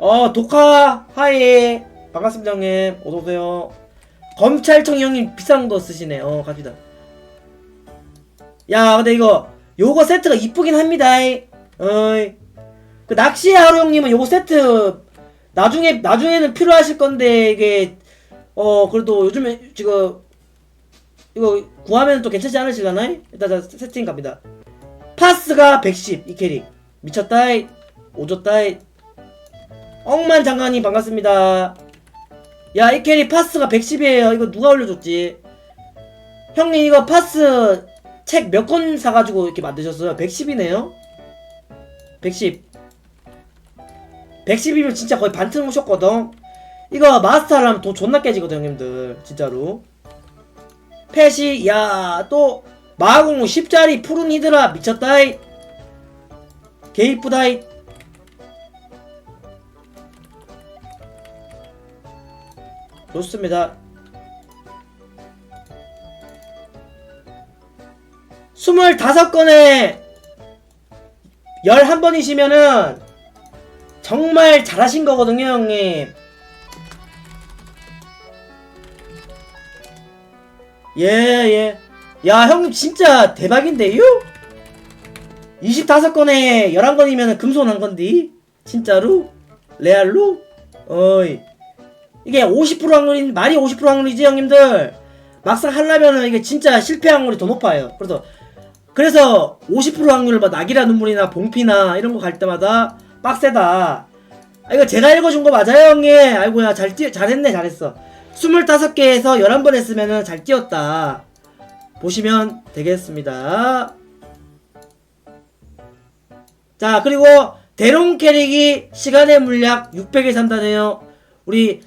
어 독화 하이. 반갑습니다 형님. 어서오세요. 검찰청 형님 비싼 거 쓰시네. 어 갑시다. 야 근데 이거 요거 세트가 이쁘긴 합니다. 어이. 그 낚시 하루 형님은 요거 세트 나중에 나중에는 필요하실 건데 이게 어 그래도 요즘에 지금 이거 구하면 또 괜찮지 않으실라나? 일단 자, 세팅 갑니다. 파스가 110 이 캐릭. 미쳤다이 오졌다이 억만 장관님 반갑습니다. 야 이 캐릭 파스가 110이에요. 이거 누가 올려줬지? 형님 이거 파스 책 몇 권 사가지고 이렇게 만드셨어요? 110이네요? 110 110이면 진짜 거의 반틈 오셨거든? 이거 마스터를 하면 돈 존나 깨지거든 형님들. 진짜로. 펫이 야또 마공 10짜리 푸른 히드라 미쳤다이. 개 이쁘다이 좋습니다 스물다섯 건에 열한 번이시면은 정말 잘하신 거거든요 형님 예, 예. 야, 형님 진짜 대박인데요? 25건에 11건이면 금손 한 건디? 진짜로? 레알로? 어이. 이게 50% 확률인, 말이 50% 확률이지, 형님들? 막상 하려면은 이게 진짜 실패 확률이 더 높아요. 그래서, 그래서 50% 확률, 막 낙이라 눈물이나 봉피나 이런 거 갈 때마다 빡세다. 아, 이거 제가 읽어준 거 맞아요, 형님? 아이고야, 잘 뛰, 잘했네, 잘했어. 25개에서 11번 했으면 잘 뛰었다. 보시면 되겠습니다. 자, 그리고 대롱 캐릭이 시간의 물약 600에 산다네요. 우리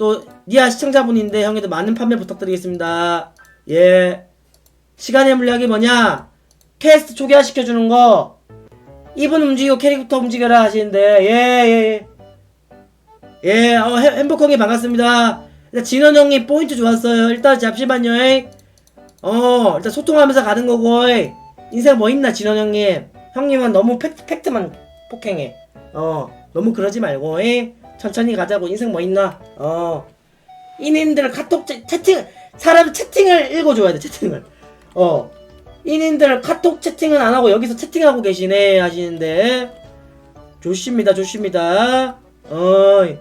또 니아 시청자분인데 형님들 많은 판매 부탁드리겠습니다. 예. 시간의 물약이 뭐냐? 퀘스트 초기화 시켜주는 거. 이분 움직이고 캐릭부터 움직여라 하시는데, 예, 예, 예. 예, 어, 햄- 햄버거님 반갑습니다. 일단 진원 형님 포인트 좋았어요. 일단 잠시만요. 어, 일단 소통하면서 가는 거고. 인생 뭐 있나 진원 형님. 형님은 너무 팩트, 팩트만 폭행해. 어, 너무 그러지 말고. 에이. 천천히 가자고. 인생 뭐 있나. 어. 인인들 카톡 채, 채팅 사람 채팅을 읽어줘야 돼. 채팅을. 어. 인인들 카톡 채팅은 안 하고 여기서 채팅하고 계시네 하시는데 좋습니다. 좋습니다. 어이.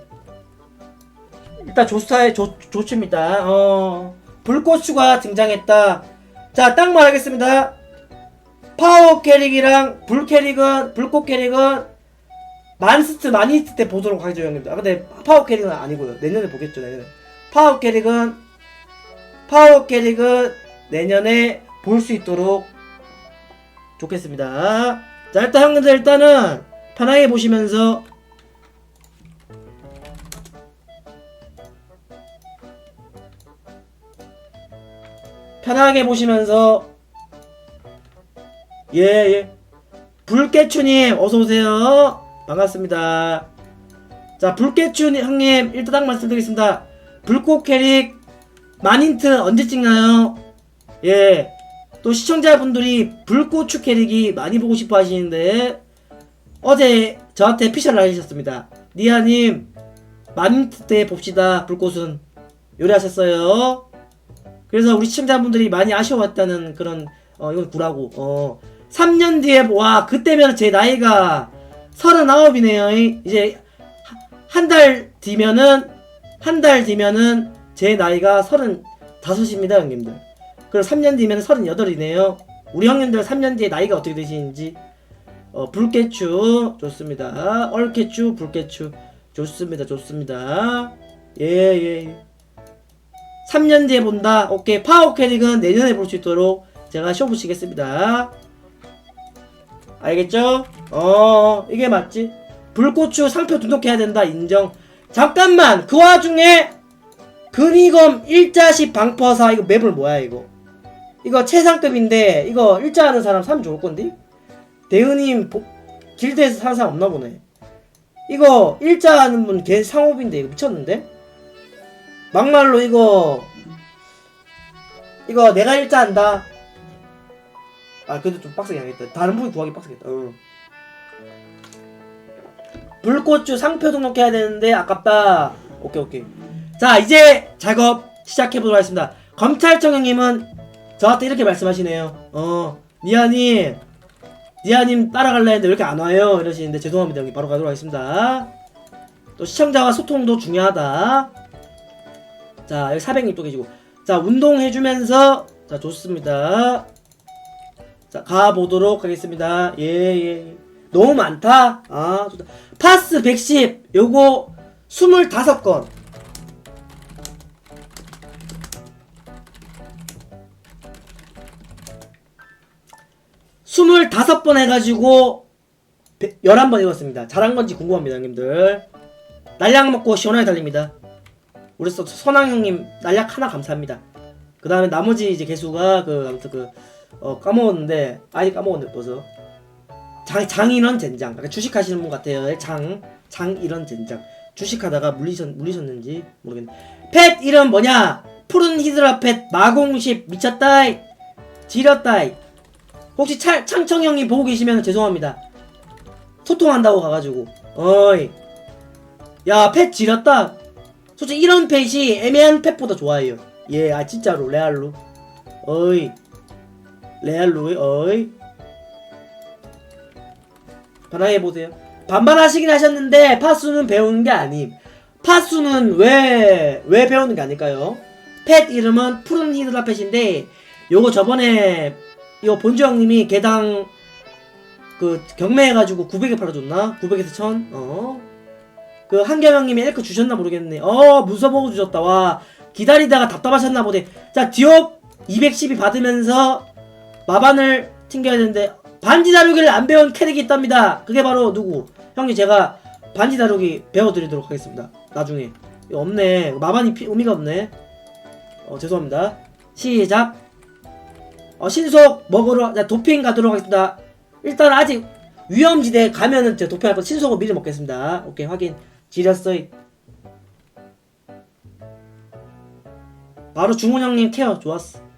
일단 조스타에 좋, 좋습니다. 어, 불꽃추가 등장했다. 자, 딱 말하겠습니다. 파워 캐릭이랑 불 캐릭은, 불꽃 캐릭은 만스트, 마니스트 때 보도록 하죠, 형님들. 아, 근데 파워 캐릭은 아니고요. 내년에 보겠죠, 내년에. 파워 캐릭은, 파워 캐릭은 내년에 볼 수 있도록 좋겠습니다. 자, 일단 형님들 일단은 편하게 보시면서 편하게 보시면서 예예 불깨추님 어서오세요 반갑습니다. 자 불깨추 형님 딱 말씀드리겠습니다. 불꽃 캐릭 만인트 언제 찍나요? 예 또 시청자분들이 불꽃추 캐릭이 많이 보고 싶어 하시는데 어제 저한테 피셜을 알리셨습니다. 니아님 만인트 때 봅시다 불꽃은. 요리하셨어요? 그래서 우리 시청자분들이 많이 아쉬워했다는 그런 어 이건 구라고. 어. 3년 뒤에 와 그때면 제 나이가 39이네요 이제 한 달 뒤면은 한 달 뒤면은 제 나이가 35입니다 형님들 그리고 3년 뒤면 38이네요 우리 형님들 3년 뒤에 나이가 어떻게 되시는지 어 불깨추 좋습니다 얼깨추 불깨추 좋습니다 좋습니다 예예 예. 3년 뒤에 본다. 오케이. 파워 캐릭은 내년에 볼 수 있도록 제가 쇼 붙이겠습니다. 알겠죠? 어, 이게 맞지? 불꽃추 상표 등록해야 된다. 인정. 잠깐만! 그 와중에 근위검 일자식 방퍼사 이거 맵을 뭐야 이거? 이거 최상급인데 이거 일자 하는 사람 사면 좋을 건데? 대은님 보- 길드에서 사는 사람 없나 보네. 이거 일자 하는 분 걔 상업인데 이거 미쳤는데? 막말로 이거 이거 내가 일자 한다. 아 그래도 좀 빡세게 하겠다. 다른 분이 구하기 빡세겠다. 어. 불꽃주 상표 등록해야 되는데 아깝다. 오케이 오케이. 자 이제 작업 시작해 보도록 하겠습니다. 검찰청 형님은 저한테 이렇게 말씀하시네요. 어 니아님 니아님 따라갈래 했는데 왜 이렇게 안 와요? 이러시는데 죄송합니다 형님 바로 가도록 하겠습니다. 또 시청자와 소통도 중요하다. 자 여기 400님 또 계시고 자 운동해주면서 자 좋습니다. 자 가보도록 하겠습니다. 예예. 예. 너무 많다. 아 좋다. 파스 110 요거 25건. 스물다섯 번 해가지고 11번 읽었습니다. 잘한 건지 궁금합니다, 형님들. 날약 먹고 시원하게 달립니다. 우리 서 선왕 형님 날약 하나 감사합니다. 그 다음에 나머지 이제 개수가 그 아무튼 그 어, 까먹었는데 아직 까먹었는데 벌써 장 장인원 젠장. 약간 주식하시는 분 같아요. 장 장인원 젠장. 주식하다가 물리셨 물리셨는지 모르겠네. 펫 이름 뭐냐? 푸른 히드라 펫 마공십 미쳤다이 지렸다이. 혹시 차, 창청 형님 보고 계시면 죄송합니다. 소통한다고 가가지고 어이 야 펫 지렸다 솔직히 이런 펫이 애매한 펫보다 좋아해요 예 아 진짜로 레알로 어이 레알로 어이 편하게 보세요 반반하시긴 하셨는데 파수는 배우는 게 아님 파수는 왜 왜 배우는 게 아닐까요 펫 이름은 푸른 히드라 펫인데 요거 저번에 이거 본주 형님이 개당 그 경매해가지고 900에 팔아줬나? 900에서 1000? 어? 그 한겸 형님이 엘크 주셨나 모르겠네. 어 문서 보고 주셨다. 와 기다리다가 답답하셨나 보네. 자 디옵 212 받으면서 마반을 튕겨야 되는데 반지 다루기를 안 배운 캐릭이 있답니다. 그게 바로 누구? 형님 제가 반지 다루기 배워드리도록 하겠습니다. 나중에 없네. 마반이 피- 의미가 없네. 어 죄송합니다. 시작. 어 신속 먹으러 자 도핑 가도록 하겠습니다. 일단 아직 위험지대 가면은 제가 도핑할 거 신속을 미리 먹겠습니다. 오케이 확인. 지렸어. 바로 중훈 형님 케어 좋았어.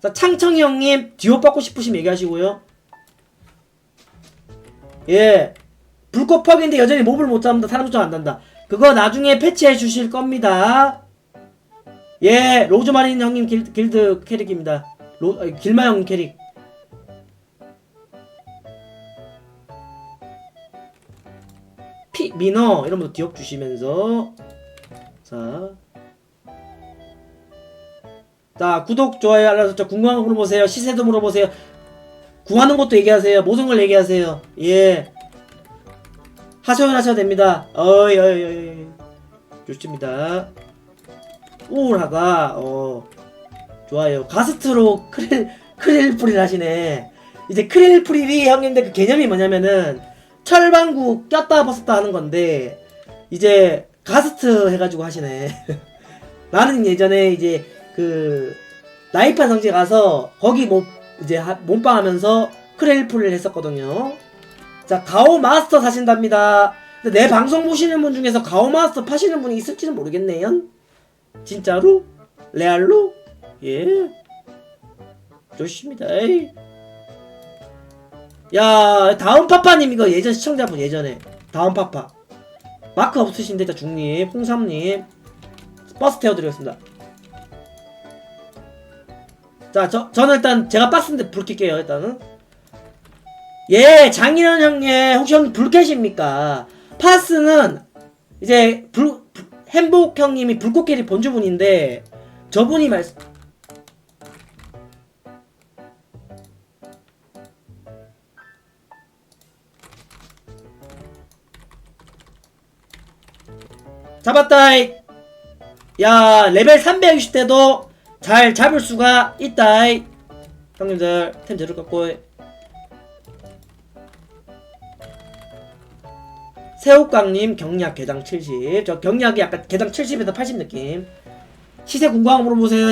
자 창청이 형님 디오 받고 싶으시면 얘기하시고요. 예. 불꽃 퍽인데 여전히 몹을 못 잡는다. 사람 쫓아 안 난다. 그거 나중에 패치해 주실 겁니다. 예, 로즈마린 형님 길, 길드 캐릭입니다. 로, 아니, 길마 형 캐릭. 피, 미너 이런 것도 디업 주시면서 자. 자, 구독, 좋아요, 알람 설정 궁금한 거 물어보세요. 시세도 물어보세요. 구하는 것도 얘기하세요. 모든 걸 얘기하세요. 예. 하소연 하셔도 됩니다. 어이, 어이, 어이. 좋습니다. 우울하다. 어. 좋아요. 가스트로 크릴, 크릴 프릴 하시네. 이제 크릴 프릴이 형님들 그 개념이 뭐냐면은 철방구 꼈다 벗었다 하는 건데 이제 가스트 해가지고 하시네. 나는 예전에 이제 그 나이판 성지 가서 거기 뭐 이제 하- 몸빵 하면서 크릴 프릴 했었거든요. 자 가오 마스터 사신답니다. 근데 내 방송 보시는 분 중에서 가오 마스터 파시는 분이 있을지는 모르겠네요. 진짜로? 레알로? 예. 좋습니다. 에이. 야, 다음 파파님 이거 예전 시청자분 예전에 다음 파파 마크 없으신데 일단 중님, 홍삼님 버스 태워드리겠습니다. 자, 저 저는 일단 제가 박스인데 불 켤게요. 일단은 예, 장인원 형님 혹시 형님 불 켜십니까? 파스는 이제 불, 불- 행복 형님이 불꽃 캐리 본주분인데 저분이 말씀 잡았다이 야 레벨 360대도 잘 잡을 수가 있다이. 형님들 템 제대로 갖고 새우깡님 경약 개당 70 저 경약이 약간 개당 70에서 80 느낌. 시세 궁금한 거 물어보세요.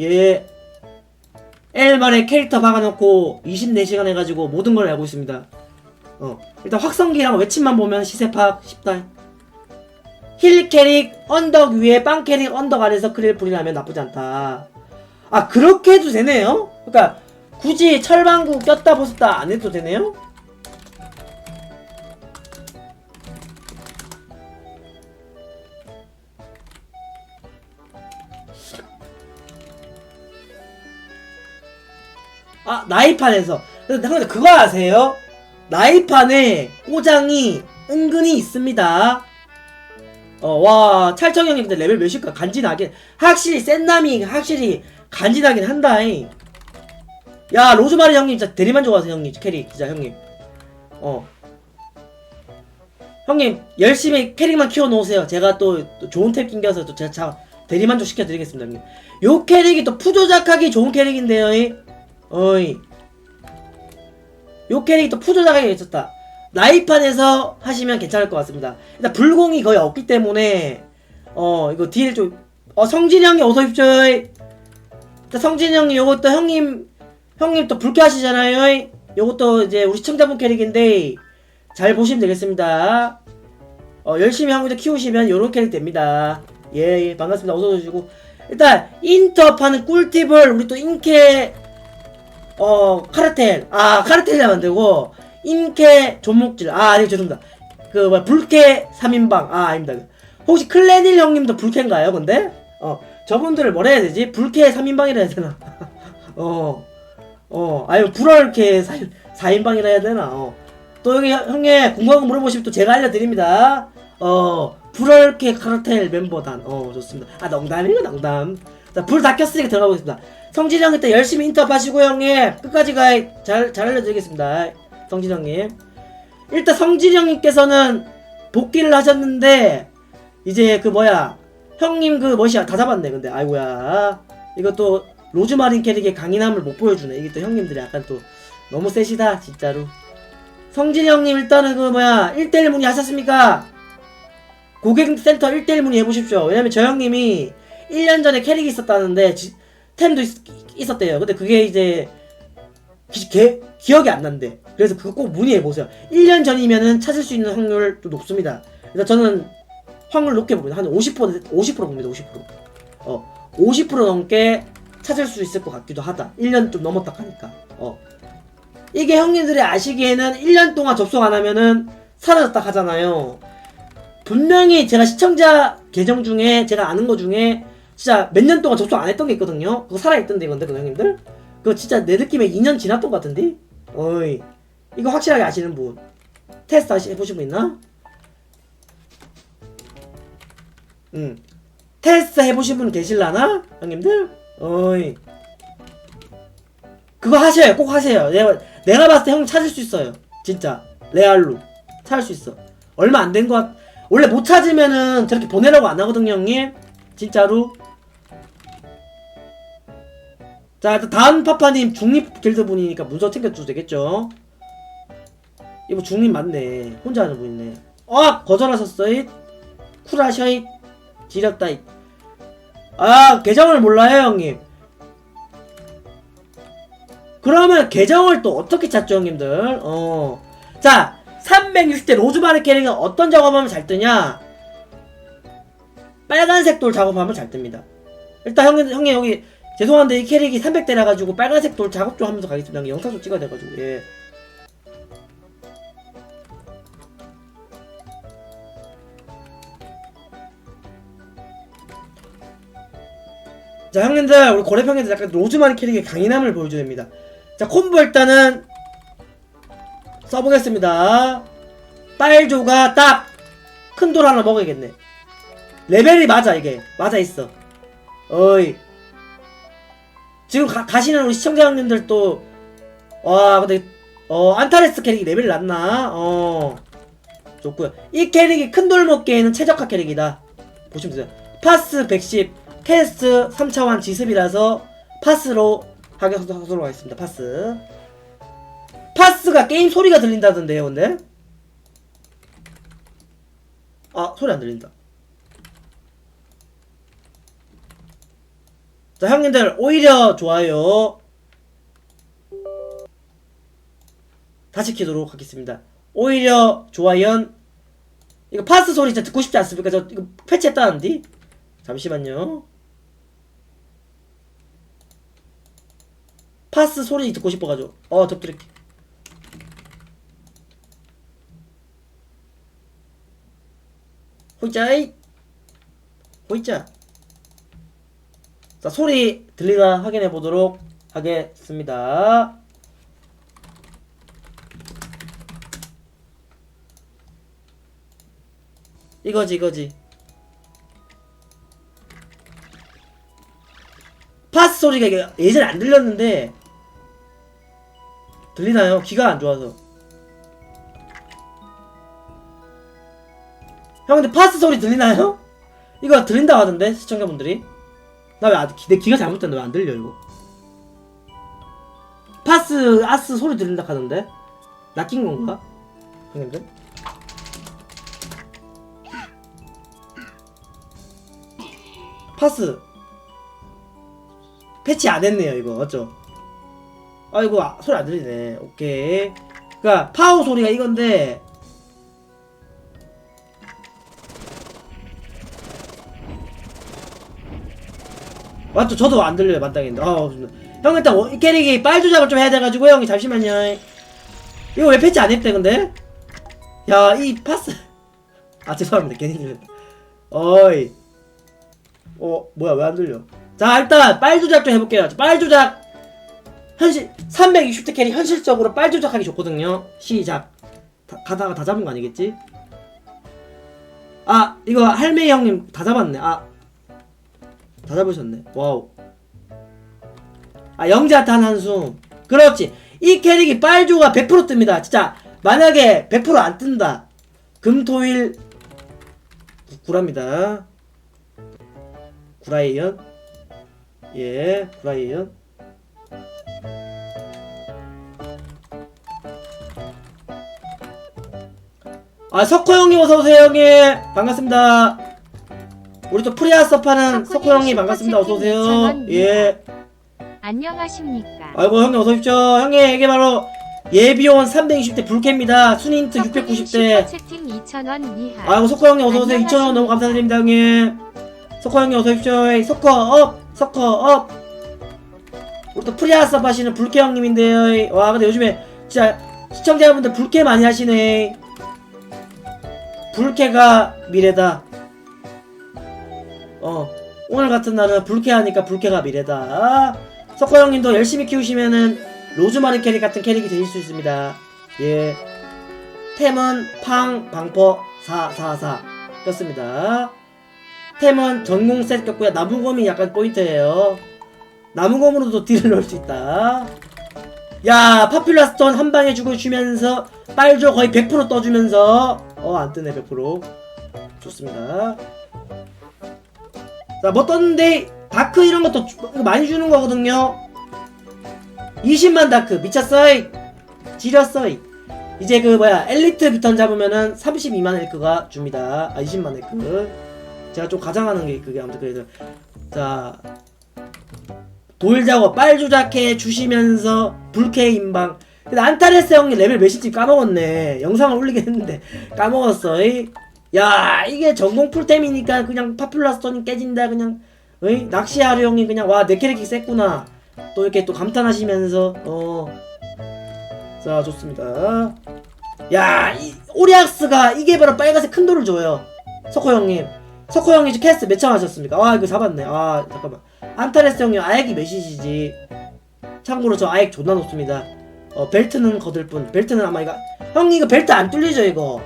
예. L말에 캐릭터 박아놓고 24시간 해가지고 모든 걸 알고 있습니다. 어 일단 확성기랑 외침만 보면 시세 파악 쉽다 힐 캐릭 언덕 위에 빵 캐릭 언덕 아래서 크릴 뿌리라면 나쁘지 않다. 아 그렇게 해도 되네요? 그러니까 굳이 철방구 꼈다 벗었다 안 해도 되네요? 아 나이판에서 그거 아세요? 나이판에 꼬장이 은근히 있습니다. 어 와 찰청 형님 근데 레벨 몇일까? 간지나긴 확실히 센 남이 확실히 간지나긴 한다잉. 야 로즈마리 형님 진짜 대리만 좋아하세요 형님. 캐릭 진짜 형님. 어. 형님 열심히 캐릭만 키워놓으세요. 제가 또, 또 좋은 탭 낑겨서 또 제가 자, 대리만족 시켜드리겠습니다 형님. 요 캐릭이 또 푸조작하기 좋은 캐릭인데요 이. 어이. 요 캐릭이 또 푸조작하기 있었다 나이판에서 하시면 괜찮을 것 같습니다. 일단 불공이 거의 없기 때문에 어 이거 딜 좀 어 성진이 형님 어서 오십시오 일단 성진이 형님 요것도 형님 형님 또 불쾌 하시잖아요. 요것도 이제 우리 시청자분 캐릭인데 잘 보시면 되겠습니다. 어 열심히 이제 키우시면 요런 캐릭 됩니다. 예, 예 반갑습니다. 어서 오시고. 일단 인터하는 꿀팁을 우리 또 인캐 어 카르텔. 아 카르텔이라 만들고 인캐 존목질. 아 아니 죄송합니다. 그 뭐야 불캐 3인방. 아 아닙니다. 혹시 클레닐 형님도 불캐인가요 근데? 어 저분들을 뭐라 해야 되지? 불캐 3인방이라 해야 되나? 어 어 아니 불얼캐 4, 4인방이라 해야 되나? 어또 여기 형- 형님 궁금한 거 물어보시면 또 제가 알려드립니다. 어 불얼캐 카르텔 멤버단. 어 좋습니다. 아 농담이에요 농담. 자 불 다 켰으니까 들어가 보겠습니다. 성진 형님 때 열심히 인터뷰 하시고 형님. 끝까지 가 잘 잘 알려드리겠습니다 성진 형님. 일단 성진 형님께서는 복귀를 하셨는데 이제 그 뭐야 형님 그 뭐시야. 다 잡았네 근데. 아이고야. 이것도 로즈마린 캐릭의 강인함을 못 보여주네. 이게 또 형님들이 약간 또 너무 세시다 진짜로. 성진 형님 일단은 그 뭐야 1대1 문의 하셨습니까? 고객센터 1대1 문의 해보십시오. 왜냐면 저 형님이 1년 전에 캐릭이 있었다는데 지- 템도 있, 었대요. 근데 그게 이제 기, 개- 기억이 안 난대. 그래서 그거 꼭 문의해 보세요. 1년 전이면은 찾을 수 있는 확률 좀 높습니다. 일단 저는 확률 높게 봅니다. 한 50% 50% 봅니다. 50%. 어, 50% 넘게 찾을 수 있을 것 같기도 하다. 1년 좀 넘었다 하니까. 어. 이게 형님들이 아시기에는 1년 동안 접속 안 하면은 사라졌다 하잖아요. 분명히 제가 시청자 계정 중에 제가 아는 거 중에 진짜 몇 년 동안 접속 안 했던 게 있거든요. 그거 살아있던데 이건데 그 형님들. 그거 진짜 내 느낌에 2년 지났던 것 같은데? 어이 이거 확실하게 아시는 분. 테스트 하시, 해보신 분 있나? 응. 테스트 해보신 분 계실라나? 형님들? 어이. 그거 하셔요. 꼭 하세요. 내가, 내가 봤을 때 형 찾을 수 있어요. 진짜. 레알로. 찾을 수 있어. 얼마 안 된 것 같... 원래 못 찾으면은 저렇게 보내라고 안 하거든요 형님. 진짜로 자, 다음 파파님 중립 길드 분이니까 문서 챙겨줘도 되겠죠? 이거 중립 맞네. 혼자 하는 분이네. 어! 거절하셨어 잇? 쿨하셔 잇? 지렸다 잇? 아, 계정을 몰라요, 형님. 그러면 계정을 또 어떻게 찾죠, 형님들? 어. 자, 360대 로즈마리 캐릭은 어떤 작업하면 잘 뜨냐? 빨간색 돌 작업하면 잘 뜹니다. 일단 형님, 형님 여기 죄송한데 이 캐릭이 300대라 가지고 빨간색 돌 작업 좀 하면서 가겠습니다. 영상 좀 찍어야 돼 가지고. 예. 자, 형님들, 우리 고래형님들 약간 로즈마리 캐릭의 강인함을 보여줘야 됩니다. 자, 콤보 일단은 써보겠습니다. 빨조가 딱 큰 돌 하나 먹어야겠네. 레벨이 맞아, 이게. 맞아 있어. 어이. 지금 가, 가시는 우리 시청자 형님들 또, 와, 근데, 어, 안타레스 캐릭이 레벨이 낮나? 어, 좋고요. 이 캐릭이 큰 돌 먹기에는 최적화 캐릭이다. 보시면 되세요. 파스 110, 테스트 3차원 지습이라서 파스로 하도록 하겠습니다. 파스. 파스가 게임 소리가 들린다던데요, 근데? 아, 소리 안 들린다. 자, 형님들, 오히려 좋아요. 다시 키도록 하겠습니다. 오히려 좋아요. 이거 파스 소리 진짜 듣고 싶지 않습니까? 저 이거 패치했다는데? 잠시만요. 파스 소리 듣고 싶어가지고. 어, 덮드릴게. 호이짜이. 호이짜. 자, 소리 들리나 확인해 보도록 하겠습니다. 이거지 이거지. 파스 소리가 예전에 안 들렸는데 들리나요? 귀가 안 좋아서. 형 근데 파스 소리 들리나요? 이거 들린다고 하던데 시청자분들이 나왜내 귀가 잘못됐나 왜 안 들려 이거? 파스 아스 소리 들린다 하던데? 낚인 건가? 형님들? 파스. 패치 안 했네요 이거. 어쩌 아이고 아, 소리 안 들리네. 오케이. 그니까 파워 소리가 이건데 맞죠? 저도 안 들려요 마땅인데. 아, 형 일단 워- 이 캐릭이 빨 조작을 좀 해야 돼가지고 형이 잠시만요. 이거 왜 패치 안 했대 근데? 야 이 파스. 아 죄송합니다 괜히 들렸다 어이. 어 뭐야 왜 안 들려? 자 일단 빨 조작 좀 해볼게요. 빨 조작. 현실 360대 캐릭 현실적으로 빨 조작하기 좋거든요. 시작. 다- 가다가 다 잡은 거 아니겠지? 아 이거 할매 형님 다 잡았네. 아 다 잡으셨네. 와우. 아, 영자탄 한숨. 그렇지. 이 캐릭이 빨조가 100% 뜹니다. 진짜. 만약에 100%안 뜬다. 금, 토, 일. 구- 구랍니다. 구라이언. 예, 구라이언. 아, 석호 형님 어서오세요, 형님. 반갑습니다. 우리 또 프리아 서파는 석호 형님 반갑습니다. 어서 오세요. 예. 안녕하십니까. 아이고 형님 어서 오십시오 형님 이게 바로 예비원 320대 불캐입니다 순인트 690대 채팅 2,000원 미하. 아이고 석호 형님 어서 오세요 2,000원 너무 감사드립니다 형님 석호 형님 어서 오십시오 에이, 석호 업 석호 업 우리 또 프리아섭 하시는 불캐 형님인데요. 와 근데 요즘에 진짜 시청자분들 불캐 많이 하시네 불캐가 미래다 어 오늘 같은 날은 불캐 하니까 불캐가 미래다 석호 형님도 열심히 키우시면은 로즈마리 캐릭 같은 캐릭이 되실 수 있습니다. 예. 템은 팡, 방퍼, 444 꼈습니다. 템은 전공 셋 꼈고요. 나무검이 약간 포인트예요. 나무검으로도 딜을 넣을 수 있다. 야, 파퓰라 스톤 한 방에 죽어주면서 빨조 거의 100% 떠주면서 어, 안 뜨네 100% 좋습니다. 자, 뭐 떴는데 다크 이런 것도 많이 주는 거거든요. 20만 다크 미쳤어이 지렸어이 이제 그 뭐야 엘리트 비턴 잡으면은 32만 엘크가 줍니다. 아 20만 엘크. 제가 좀 가장하는 게 그게 아무튼 그래서 자 돌자고 빨 조작해 주시면서 불쾌 인방. 근데 안타레스 형님 레벨 몇인지 까먹었네. 영상을 올리긴 했는데 까먹었어. 이. 야 이게 전공 풀템이니까 그냥 파퓰라 스톤이 깨진다 그냥. 어이? 낚시하루 형님 그냥 와 내 캐릭이 셌구나. 또 이렇게 또 감탄하시면서 어자 좋습니다. 야 이 오리악스가 이게 바로 빨간색 큰 돌을 줘요. 석호 형님. 석호 형님 이제 캐스트 몇차 하셨습니까? 아 이거 잡았네. 아 잠깐만. 안타레스 형님 아액이 몇이시지? 참고로 저 아액 존나 높습니다. 어 벨트는 거들 뿐. 벨트는 아마 이거 형 이거 벨트 안 뚫리죠 이거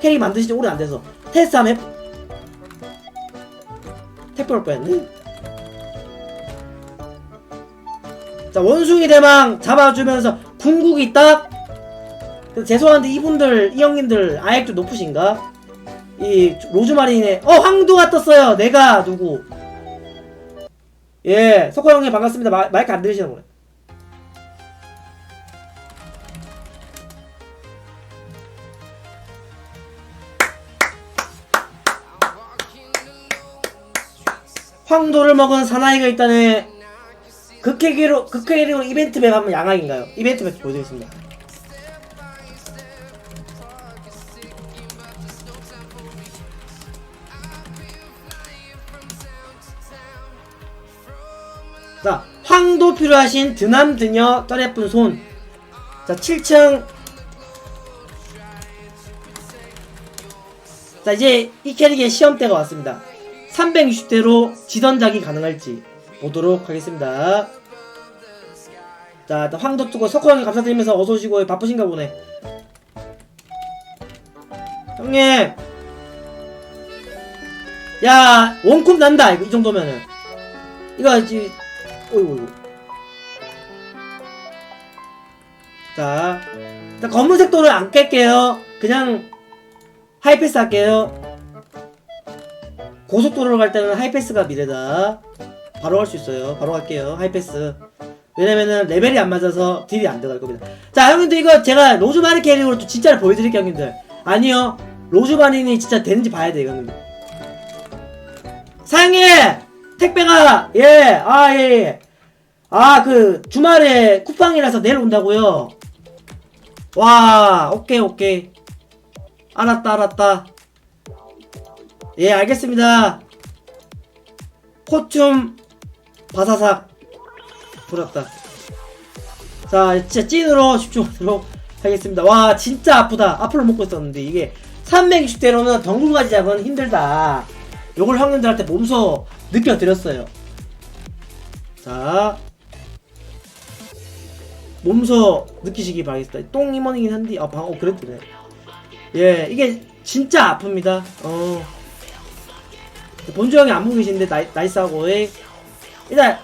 캐릭 만드신 지 오래 안 돼서 테스트 한번 해 택배 올 뻔했네. 자 원숭이 대망 잡아주면서 궁극이 딱. 죄송한데 이분들 이 형님들 아액도 높으신가? 이 로즈마린의 어 황도가 떴어요. 내가 누구? 예 석호 형님 반갑습니다. 마, 마이크 안 들리시는 거예 황도를 먹은 사나이가 있다네. 극회기로 극회기로 이벤트 맵 하면 양악인가요? 이벤트 맵 보여드리겠습니다. 자, 황도 필요하신 드남 드녀 떠레쁜 손. 자, 7층. 자, 이제 이 캐릭의 시험대가 왔습니다. 360대로 지던작이 가능할지 보도록 하겠습니다. 자, 황도 뜨고 석호 형님 감사드리면서 어서 오시고 바쁘신가 보네. 형님. 야, 원컵 난다. 이 정도면은. 이거 이제 어이구 어이구. 자, 일단 검은색 돌을 안 깰게요. 그냥 하이패스 할게요. 고속도로로 갈 때는 하이패스가 미래다. 바로 갈수 있어요. 바로 갈게요. 하이패스. 왜냐면은 레벨이 안 맞아서 딜이 안 들어갈 겁니다. 자, 형님들 이거 제가 로즈마리 캐릭으로 또 진짜를 보여드릴게요, 형님들. 아니요. 로즈마린이 진짜 되는지 봐야 돼요, 형님들. 사장님! 택배가, 예, 아, 예, 예. 아, 그, 주말에 쿠팡이라서 내일 온다고요 와, 오케이, 오케이. 알았다, 알았다. 예, 알겠습니다. 코춤 바사삭 부럽다. 자, 진짜 찐으로 집중하도록 하겠습니다. 와, 진짜 아프다. 앞으로 먹고 있었는데 이게 360대로는 덩굴가지 잡은 힘들다. 요걸 형님들한테 몸소 느껴드렸어요. 자, 몸소 느끼시기 바라겠습니다. 똥이머니긴 한데, 아, 방어 그랬더네. 예, 이게 진짜 아픕니다. 어. 본주 형이 안 보고 계신데 나이, 나이스하고 예. 일단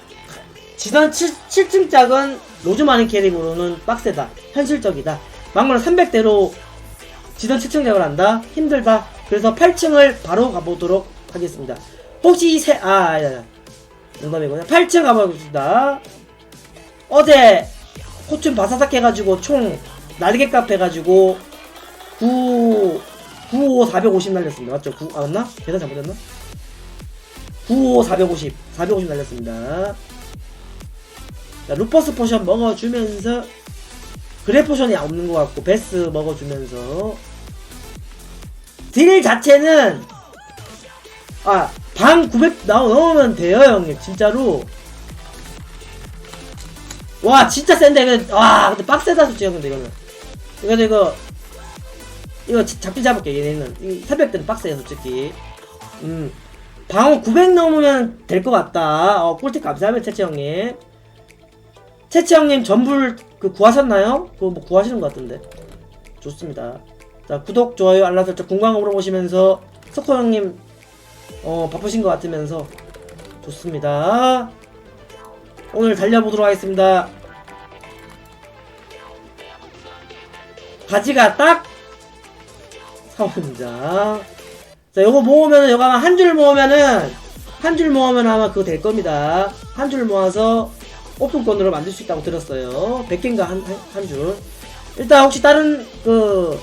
지단 7, 7층 짝은 로즈마린 캐릭으로는 빡세다. 현실적이다. 막말 300대로 지단 7층 짝을 한다. 힘들다. 그래서 8층을 바로 가보도록 하겠습니다. 혹시 아 아니다 농담이고요. 8층 가보겠습니다. 어제 코춘 바사삭 해가지고 총 날개 값 해가지고 9 95 450 날렸습니다. 맞죠? 9, 아 맞나? 계산 잘못했나? 95 450 450 날렸습니다. 자, 루퍼스 포션 먹어주면서 그래 포션이 없는 것 같고 베스 먹어주면서 딜 자체는 아 방 900 나오 넣으면 돼요 형님 진짜로. 와 진짜 센데 이거. 와 근데 빡세다 솔직히 근데 이거는. 이거 이거 이거. 자- 잡기 잡을게 얘네는. 이 300대는 빡세요 솔직히. 음 방어 900 넘으면 될 것 같다. 어, 꿀팁 감사합니다, 채채 형님. 채채 형님 전불 그 구하셨나요? 그거 뭐 구하시는 것 같은데. 좋습니다. 자, 구독, 좋아요, 알람 설정, 궁금한 거 물어보시면서 석호 형님 어, 바쁘신 것 같으면서 좋습니다. 오늘 달려보도록 하겠습니다. 가지가 딱 4원장. 자, 요거 모으면은, 요거 아마 한 줄 모으면은, 한 줄 모으면 아마 그거 될 겁니다. 한 줄 모아서 오픈권으로 만들 수 있다고 들었어요. 100개인가 한, 한, 한 줄. 일단 혹시 다른, 그,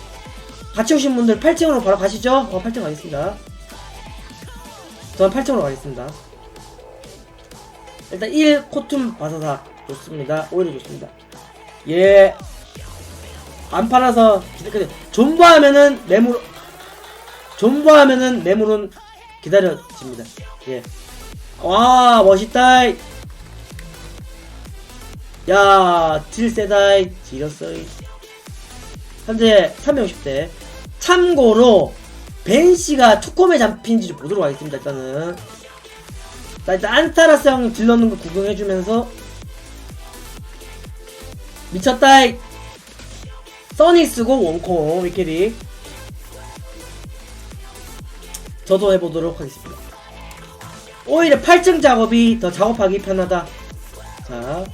같이 오신 분들 8층으로 바로 가시죠? 어, 8층 가겠습니다. 저는 8층으로 가겠습니다. 일단 1 코툼 바사사 좋습니다. 오히려 좋습니다. 예. 안 팔아서 기다려. 존버하면은 매물 존버하면은 매물은 기다려집니다. 예. 와 멋있다. 야, 딜 세다이 지렸어이. 현재 360대. 참고로 벤 씨가 투콤에 잡힌지 좀 보도록 하겠습니다. 일단은. 자, 일단 안타라스 형님 딜 넣는 거 구경해주면서 미쳤다이. 써니 쓰고 원콤 위캐리. 저도 해보도록 하겠습니다. 오히려 8층 작업이 더 작업하기 편하다. 자,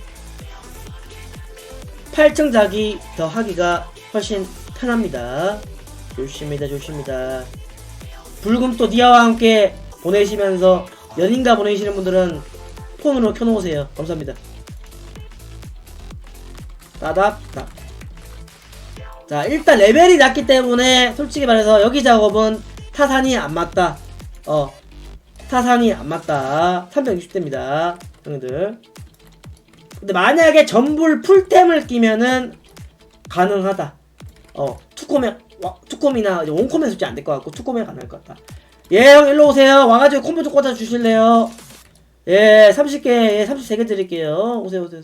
8층 작이 더 하기가 훨씬 편합니다. 좋습니다, 좋습니다. 불금 또 니아와 함께 보내시면서 연인과 보내시는 분들은 폰으로 켜놓으세요. 감사합니다. 따닥따. 자, 일단 레벨이 낮기 때문에 솔직히 말해서 여기 작업은 타산이 안 맞다. 어, 타산이 안 맞다. 360대입니다. 형들. 근데 만약에 전불 풀템을 끼면은 가능하다. 어, 투콤에, 와, 투콤이나 원콤에 솔직히 안 될 것 같고, 투콤에 가능할 것 같다. 예, 형, 일로 오세요. 와가지고 콤보 좀 꽂아 주실래요? 예, 30개, 예, 33개 드릴게요. 오세요, 오세요.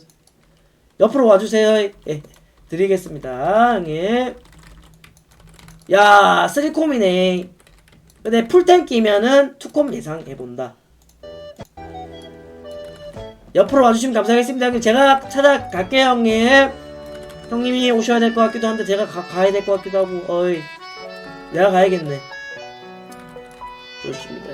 옆으로 와주세요. 예, 드리겠습니다. 형님. 야, 3콤이네. 근데 풀템 끼면은 투콤 예상 해본다. 옆으로 와주시면 감사하겠습니다 제가 찾아갈게요 형님. 형님이 오셔야 될 것 같기도 한데 제가 가, 가야 될 것 같기도 하고. 어이 내가 가야겠네. 좋습니다.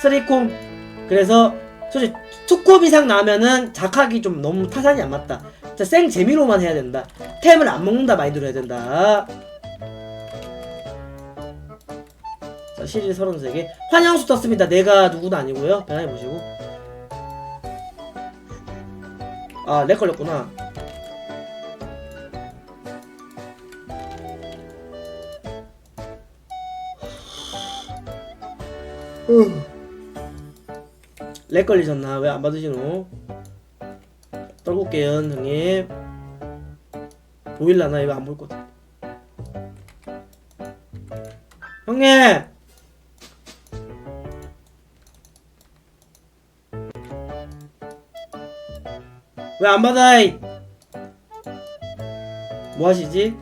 쓰리콤. 그래서 솔직히 투콤 이상 나면은 작하기 좀 너무 타산이 안 맞다. 진짜 생 재미로만 해야 된다. 템을 안 먹는다 마인드로 해야 된다 시리 33개 환영수 떴습니다 내가 누구도 아니고요 편하게 보시고 아렉 걸렸구나 렉 걸리셨나? 왜 안 받으시노? 떨고 올게요, 형님. 보일라나? 이거 안 보일 것 같아. 형님! 왜 안 받아? 이? 뭐 하시지?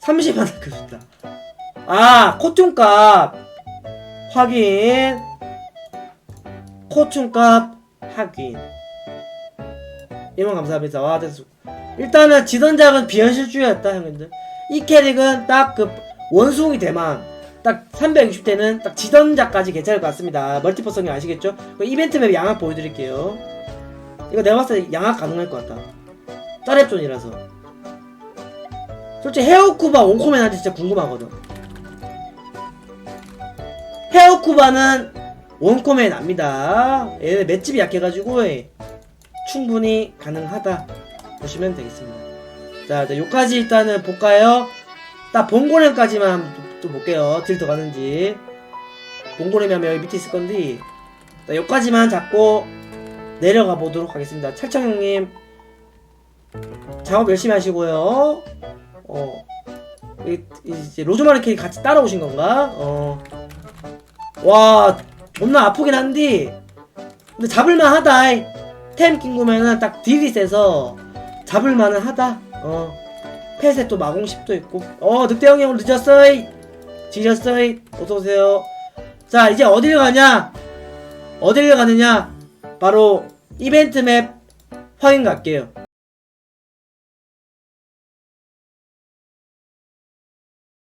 30만 그 좋다. 아, 코tun값 확인. 코충값 확인 1만 감사합니다 와 됐어 일단은 지던작은 비현실주의였다 형님들 이 캐릭은 딱 그 원숭이 대만 딱 360대는 딱 지던작까지 괜찮을 것 같습니다 멀티퍼성이 아시겠죠? 그 이벤트 맵 양악 보여드릴게요 이거 내가 봤을 때 양악 가능할 것 같다 짜랩존이라서 솔직히 헤어쿠바 온코맨한테 진짜 궁금하거든 헤어쿠바는 원코맨 납니다. 얘네 맷집이 약해가지고 예, 충분히 가능하다 보시면 되겠습니다. 자, 이제 요까지 일단은 볼까요? 딱 봉고렘까지만 또, 또 볼게요. 딜더 가는지. 봉고렘이 하면 여기 밑에 있을 건데, 자, 요까지만 잡고 내려가 보도록 하겠습니다. 찰창 형님 작업 열심히 하시고요. 어, 이- 이제 로즈마리 캐리 같이 따라오신 건가? 어, 와. 존나 아프긴 한데 근데 잡을만 하다. 템 낀구면은 딱 세서 잡을만은 하다. 어. 펫에 또 마공 10도 있고. 어 늑대 형이 오늘 늦었어이. 지렸어이. 어서 오세요. 자 이제 어딜 가냐? 어딜 가느냐 바로 이벤트 맵 확인 갈게요